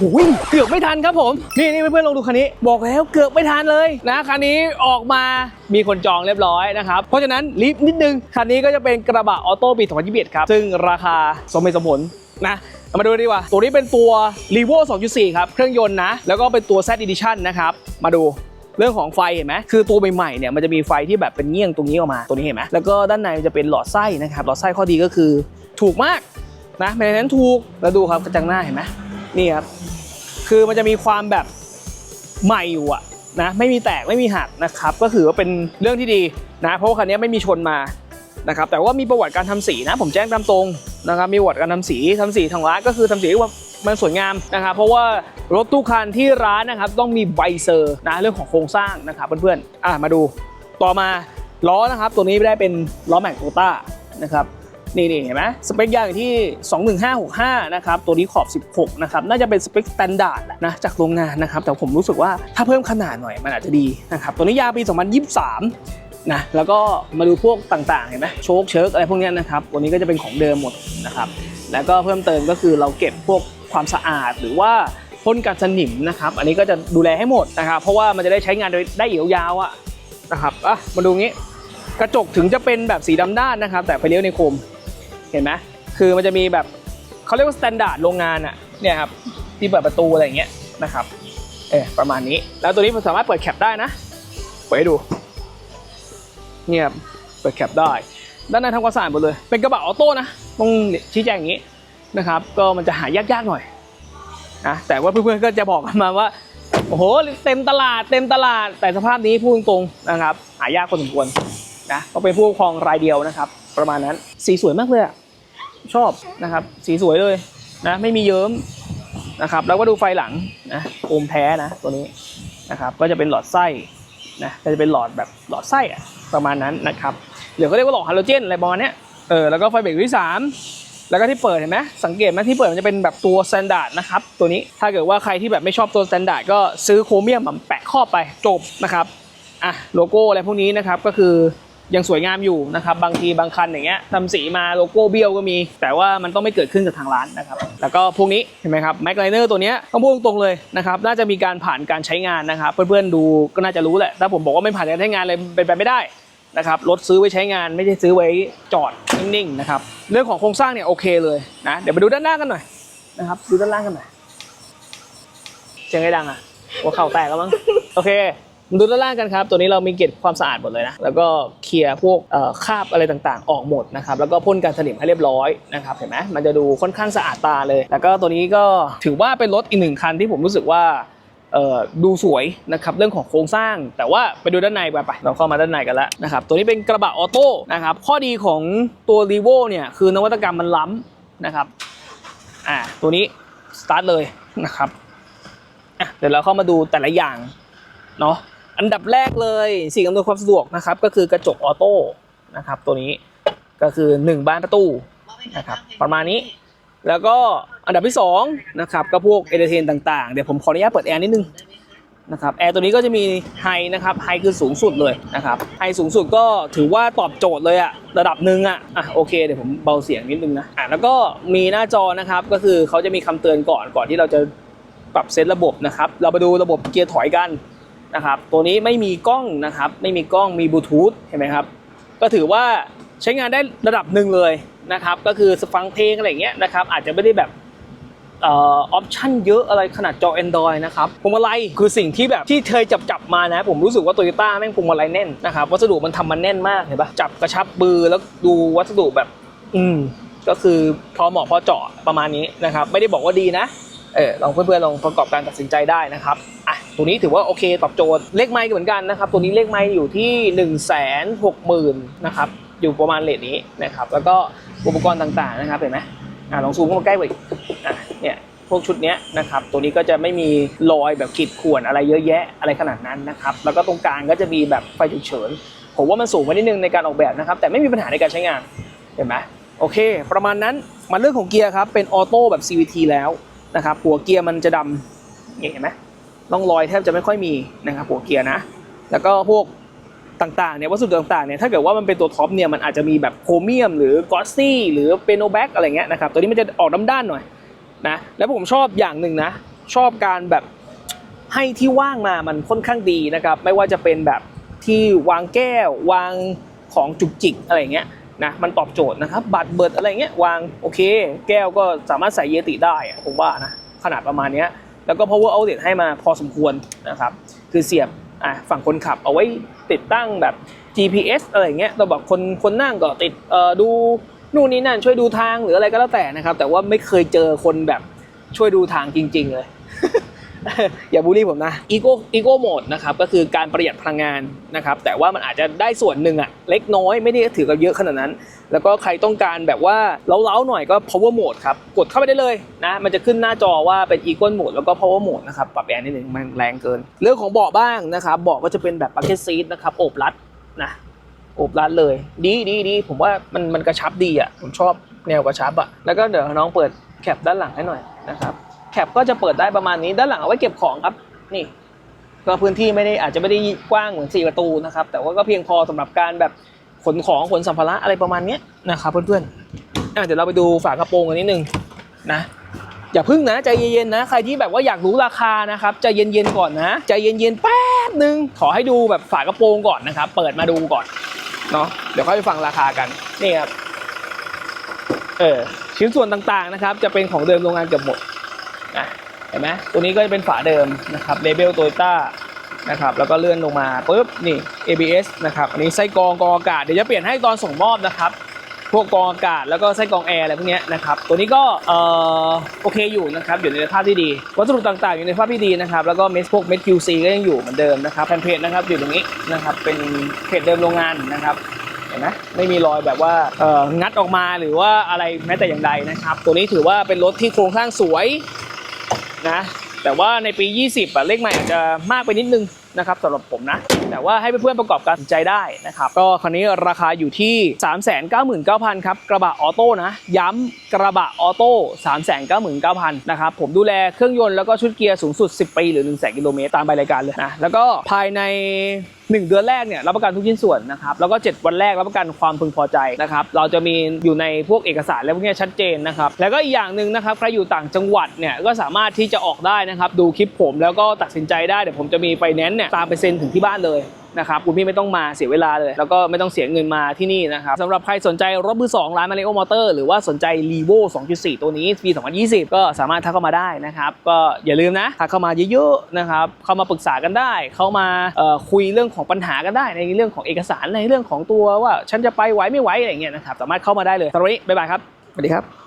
โอ้ยเกือบไม่ทันครับผม นี่นี่เพื่อนๆลองดูคันนี้ บอกแล้วเกือบไม่ทันเลยนะคันนี้ออกมามีคนจองเรียบร้อยนะครับ เพราะฉะนั้นรีบนิดนึง คันนี้ก็จะเป็นกระบะออโต้ปี 2021 ครับ ซึ่งราคาสมเหตุสมผลนะมาดูดีกว่า ตัวนี้เป็นตัว r e v o 2.4 ครับ เครื่องยนต์นะ แล้วก็เป็นตัว Z Edition นะครับ มาดูเรื่องของไฟเห็นไหมคือตัวใหม่ๆเนี่ยมันจะมีไฟที่แบบเป็นเงี้ยงตรงนี้ออกมาตัวนี้เห็นไหมแล้วก็ด้านในมันจะเป็นหลอดไส้นะครับหลอดไส้ข้อดีก็คือถูกมากนะในนั้นถูกแล้วดูครับกระจังหน้าเห็นไหมนี่ครับ คือมันจะมีความแบบใหม่อยู่อะนะไม่มีแตกไม่มีหักนะครับ ก็ถือว่าเป็นเรื่องที่ดีนะเพราะว่าคันนี้ไม่มีชนมานะครับแต่ว่ามีประวัติการทำสีนะ ผมแจ้งตามตรงนะครับมีประวัติการทำสีทำสีทางร้านก็คือทำสีว่ามันสวยงามนะครับเพราะว่ารถตู้คันที่ร้านนะครับต้องมีใบเซอร์นะเรื่องของโครงสร้างนะครับเพื่อนๆอะมาดูต่อมาล้อนะครับตัวนี้ได้เป็นล้อแม็กโตต้านะครับ นี่นี่เห็นไหมสเปคยางอยู่ที่ 21565 นะครับ ตัวนี้ขอบ 16 นะครับ น่าจะเป็นสเปคสแตนดาร์ดนะ จากโรงงานนะครับ แต่ผมรู้สึกว่าถ้าเพิ่มขนาดหน่อยมันอาจจะดีนะครับ ตัวนี้ยางปี 2023 นะ แล้วก็มาดูพวกต่างๆ เห็นไหมโชคเชิร์กอะไรพวกนี้นะครับ ตัวนี้ก็จะเป็นของเดิมหมดนะครับ แล้วก็เพิ่มเติมก็คือเราเก็บพวกความสะอาดหรือว่าพ่นกันสนิมนะครับ อันนี้ก็จะดูแลให้หมดนะครับ เพราะว่ามันจะได้ใช้งานได้ยาวๆอะนะครับ อะ มาดูงี้ กระจกถึงจะเป็นแบบสีดำด้านนะครับ แต่ไฟเลี้ยวในโคม เห็นไหมคือมันจะมีแบบเขาเรียกว่าสแตนดาร์ดโรงงานอะเนี่ยครับที่เปิดประตูอะไรอย่างเงี้ยนะครับเออประมาณนี้ แล้วตัวนี้มันสามารถเปิดแคปได้นะเปิดให้ดูเนี่ยบเปิดแคปได้ ด้านในทำความสะอาดหมดเลย เป็นกระบะออโต้นะต้องชี้แจงอย่างนี้นะครับ ก็มันจะหายากๆหน่อยนะแต่ว่าเพื่อนๆก็จะบอกกันมาว่าโอ้โหเต็มตลาดเต็มตลาด แต่สภาพนี้พูดตรงๆนะครับ หายากพอสมควรนะก็เป็นผู้ปกครองรายเดียวนะครับ ประมาณนั้นสีสวยมากเลยอะ ชอบนะครับ สีสวยเลยนะไม่มีเยิ้มนะครับ แล้วก็ดูไฟหลังนะโคมแท้นะตัวนี้นะครับ ก็จะเป็นหลอดไส้นะก็จะเป็นหลอดแบบหลอดไส้อะประมาณนั้นนะครับเดี๋ยวเขาเรียกว่าหลอดฮาโลเจนอะไรประมาณเนี้ยเออแล้วก็ไฟเบรกที่สามแล้วก็ที่เปิดเห็นไหมสังเกตไหมที่เปิดมันจะเป็นแบบตัวสแตนดาร์ดนะครับตัวนี้ถ้าเกิดว่าใครที่แบบไม่ชอบตัวสแตนดาร์ดก็ซื้อโครเมียมมาแปะครอบไปจบนะครับอะโลโก้อะไรพวกนี้นะครับก็คือ ยังสวยงามอยู่นะครับบางทีบางคันอย่างเงี้ยทำสีมาโลโก้เบี้ยวก็มี แต่ว่ามันต้องไม่เกิดขึ้นกับทางร้านนะครับแล้วก็พวกนี้เห็นไหมครับแม็กไลเนอร์ตัวเนี้ยต้องพูดตรงๆเลยนะครับน่าจะมีการผ่านการใช้งานนะครับ เพื่อนๆดูก็น่าจะรู้แหละถ้าผมบอกว่าไม่ผ่านการใช้งานเลยเป็นไปไม่ได้นะครับรถซื้อไว้ใช้งานไม่ได้ซื้อไว้จอดนิ่งๆนะครับเรื่องของโครงสร้างเนี่ยโอเคเลยนะเดี๋ยวไปดูด้านหน้ากันหน่อยนะครับดูด้านล่างกันหน่อยเสียงไอ้ดังอะหัวเข่าแตกแล้วมั้งโอเค ดูด้านล่างกันครับ ตัวนี้เรามีเก็บความสะอาดหมดเลยนะ แล้วก็เคลียร์พวกคราบอะไรต่างๆ ออกหมดนะครับ แล้วก็พ่นกันสนิมให้เรียบร้อยนะครับ เห็นไหมมันจะดูค่อนข้างสะอาดตาเลย แล้วก็ตัวนี้ก็ถือว่าเป็นรถอีกหนึ่งคันที่ผมรู้สึกว่าดูสวยนะครับเรื่องของโครงสร้าง แต่ว่าไปดูด้านในไปไปเราเข้ามาด้านในกันแล้วนะครับตัวนี้เป็นกระบะออโต้นะครับข้อดีของตัว r ีโวเนี่ยคือนวัตกรรมมันล้ำนะครับอ่าตัวนี้สตาร์ทเลยนะครับอะเดี๋ยวเราเข้ามาดูแต่ละอย่างเนาะ อันดับแรกเลยสิ่งอำนวยความสะดวกนะครับ ก็คือกระจกออโต้นะครับ ตัวนี้ก็คือ 1 บานประตูนะครับ ประมาณนี้ แล้วก็อันดับที่2นะครับก็พวกเอเดเทนต่างๆ เดี๋ยวผมขออนุญาตเปิดแอร์นิดนึงนะครับแอร์ตัวนี้ก็จะมีไฮนะครับไฮคือสูงสุดเลยนะครับไฮสูงสุดก็ถือว่าตอบโจทย์เลยอะระดับหนึ่งอะอะโอเคเดี๋ยวผมเบาเสียงนิดนึงนะอะแล้วก็มีหน้าจอนะครับก็คือเขาจะมีคำเตือนก่อนก่อนที่เราจะปรับเซตระบบนะครับ เราไปดูระบบเกียร์ถอยกัน นะครับ ตัวนี้ไม่มีกล้องนะครับ ไม่มีกล้องมีบลูทูธเห็นไหมครับ ก็ถือว่าใช้งานได้ระดับหนึ่งเลยนะครับ ก็คือฟังเพลงอะไรเงี้ยนะครับ อาจจะไม่ได้แบบออปชั่นเยอะอะไรขนาดจอ Android นะครับพวงมาลัยคือสิ่งที่แบบที่เคยจับจับมานะ ผมรู้สึกว่าโตโยต้าแม่งพวงมาลัยแน่นนะครับ วัสดุมันทำมันแน่นมากเห็นปะจับกระชับมือแล้วดูวัสดุแบบ อืมก็คือพอเหมาะพอเจาะประมาณนี้นะครับ ไม่ได้บอกว่าดีนะ เออลองเพื่อนๆลองประกอบการตัดสินใจได้นะครับอะตัวนี้ถือว่าโอเคตอบโจทย์เลขไม้เหมือนกันนะครับ ตัวนี้เลขไม้อยู่ที่1นึ่งแสนหกหมื่นนะครับอยู่ประมาณเลทนี้นะครับ แล้วก็อุปกรณ์ต่างๆนะครับเห็นไหมอะลองซูมเข้ามาใกล้ไปอะเนี่ยพวกชุดนี้นะครับ ตัวนี้ก็จะไม่มีรอยแบบขีดข่วนอะไรเยอะแยะอะไรขนาดนั้นนะครับ แล้วก็ตรงกลางก็จะมีแบบไฟฉุกเฉิน ผมว่ามันสูงไปนิดนึงในการออกแบบนะครับ แต่ไม่มีปัญหาในการใช้งาน เห็นไหมโอเค ประมาณนั้น มาเรื่องของเกียร์ครับ เป็นออโต้แบบ CVT แล้ว นะครับหัวเกียร์มันจะดำเห็นไหมร่องรอยแทบจะไม่ค่อยมีนะครับหัวเกียร์นะ แล้วก็พวกต่างๆเนี่ยวัสดุต่างๆเนี่ยถ้าเกิดว่ามันเป็นตัวท็อปเนี่ยมันอาจจะมีแบบโครเมียม หรือกอสซี่หรือเปโนแบ็กอะไรเงี้ยนะครับตัวนี้มันจะออกด้านๆหน่อยนะแล้วผมชอบอย่างหนึ่งนะ ชอบการแบบให้ที่ว่างมามันค่อนข้างดีนะครับ ไม่ว่าจะเป็นแบบที่วางแก้ววางของจุกจิกอะไรเงี้ย นะมันตอบโจทย์นะครับ บัตรเบิดอะไรเงี้ยวางโอเค แก้วก็สามารถใส่เยติได้ผมว่านะขนาดประมาณนี้แล้วก็ power outlet ให้มาพอสมควรนะครับ คือเสียบอะฝั่งคนขับเอาไว้ติดตั้งแบบ GPS อะไรเงี้ยเราบอกคนคนนั่งก็ติดเอ่อดูนู่นนี่นั่นช่วยดูทางหรืออะไรก็แล้วแต่นะครับ แต่ว่าไม่เคยเจอคนแบบช่วยดูทางจริง ๆ เลย อย่าบูลลี่ผมนะอีโก้อีโก้โหมดนะครับก็คือการประหยัดพลังงานนะครับแต่ว่ามันอาจจะได้ส่วนหนึ่งอะเล็กน้อยไม่ได้ถือกับเยอะขนาดนั้น แล้วก็ใครต้องการแบบว่าเล้าๆหน่อยก็ power mode ครับกดเข้าไปได้เลยนะมันจะขึ้นหน้าจอว่าเป็น equal mode แล้วก็ power mode นะครับปรับแอร์นิดนึงมันแรงเกิน เรื่องของเบาะบ้างนะครับเบาะก็จะเป็นแบบ bucket seat นะครับโอบรัดนะโอบรัดเลย ดีดีดีผมว่ามันมันกระชับดีอะผมชอบแนวกระชับอะแล้วก็เดี๋ยวน้องเปิดแคปด้านหลังให้หน่อยนะครับ แคปก็จะเปิดได้ประมาณนี้ด้านหลังเอาไว้เก็บของครับ นี่ ก็พื้นที่ไม่ได้อาจจะไม่ได้กว้างเหมือนสี่ประตูนะครับ แต่ว่าก็เพียงพอสำหรับการแบบขนของขนสัมภาระอะไรประมาณนี้นะครับเพื่อนๆเดี๋ยวเราไปดูฝากระโปรงกันนิดนึงนะอย่าพึ่งนะใจเย็นๆนะใครที่แบบว่าอยากรู้ราคานะครับใจเย็นๆก่อนนะใจเย็นๆแป๊บนึงขอให้ดูแบบฝากระโปรงก่อนนะครับ เปิดมาดูก่อนเนาะเดี๋ยวค่อยไปฟังราคากันนี่ครับเออชิ้นส่วนต่างๆนะครับ จะเป็นของเดิมโรงงานเกือบหมด นะเห็นไหมตัวนี้ก็จะเป็นฝาเดิมนะครับเลเบลโตโยต้านะครับแล้วก็เลื่อนลงมาปุ๊บนี่ ABS นะครับอันนี้ไส้กรองกรองอากาศเดี๋ยวจะเปลี่ยนให้ตอนส่งมอบนะครับพวกกรองอากาศแล้วก็ไส้กรองแอร์อะไรพวกนี้นะครับตัวนี้ก็เออโอเคอยู่นะครับอยู่ในสภาพที่ดี วัสดุต่างๆ อยู่ในสภาพที่ดีนะครับแล้วก็เมสพวกเมส QC ก็ยังอยู่เหมือนเดิมนะครับแผ่นเพจนะครับอยู่ตรงนี้นะครับเป็นเพจเดิมโรงงานนะครับเห็นไหมไม่มีรอยแบบว่าเอองัดออกมาหรือว่าอะไรแม้แต่อย่างใดนะครับตัวนี้ถือว่าเป็นรถที่โครงสร้างสวย นะ แต่ว่าในปี 20อะเลขใหม่อาจจะมากไปนิดนึงนะครับสำหรับผมนะ แต่ว่าให้เพื่อนๆประกอบการตัดสินใจได้นะครับ ก็คันนี้ราคาอยู่ที่ 399,000ครับกระบะออโต้นะ ย้ำกระบะออโต้399,000นะครับผมดูแลเครื่องยนต์แล้วก็ชุดเกียร์สูงสุด 10 ปี หรือ 1 0 0 0 0กิโลเมตรตามใบรายการเลยนะแล้วก็ภายใน 1 เดือนแรกเนี่ยรับประกันทุกชิ้นส่วนนะครับแล้วก็ 7 วันแรกรับประกันความพึงพอใจนะครับเราจะมีอยู่ในพวกเอกสารและพวกนี้ชัดเจนนะครับแล้วก็อีกอย่างหนึ่งนะครับใครอยู่ต่างจังหวัดเนี่ยก็สามารถที่จะออกได้นะครับดูคลิปผมแล้วก็ตัดสินใจได้เดี๋ยวผมจะมีไฟแนนซ์เนี่ยตามไปเซ็นถึงที่บ้านเลยนะครับคุณพี่ไม่ต้องมาเสียเวลาเลย แล้วก็ไม่ต้องเสียเงินมาที่นี่นะครับสำหรับใครสนใจรถมือ2ร้านมาริโอมอเตอร์หรือว่าสนใจ r e v o 2.4 ตัวนี้ปี 2020 ก็สามารถทักเข้ามาได้นะครับก็อย่าลืมนะทักเข้ามาเยอะๆนะครับเข้ามาปรึกษากันได้ เข้ามาคุยเรื่องของปัญหากันได้ ในเรื่องของเอกสารในเรื่องของตัวว่าฉันจะไปไหวไม่ไหวอะไรเงี้ยนะครับสามารถเข้ามาได้เลยสำหรับวันนี้บ๊ายบายครับสวัสดีครับ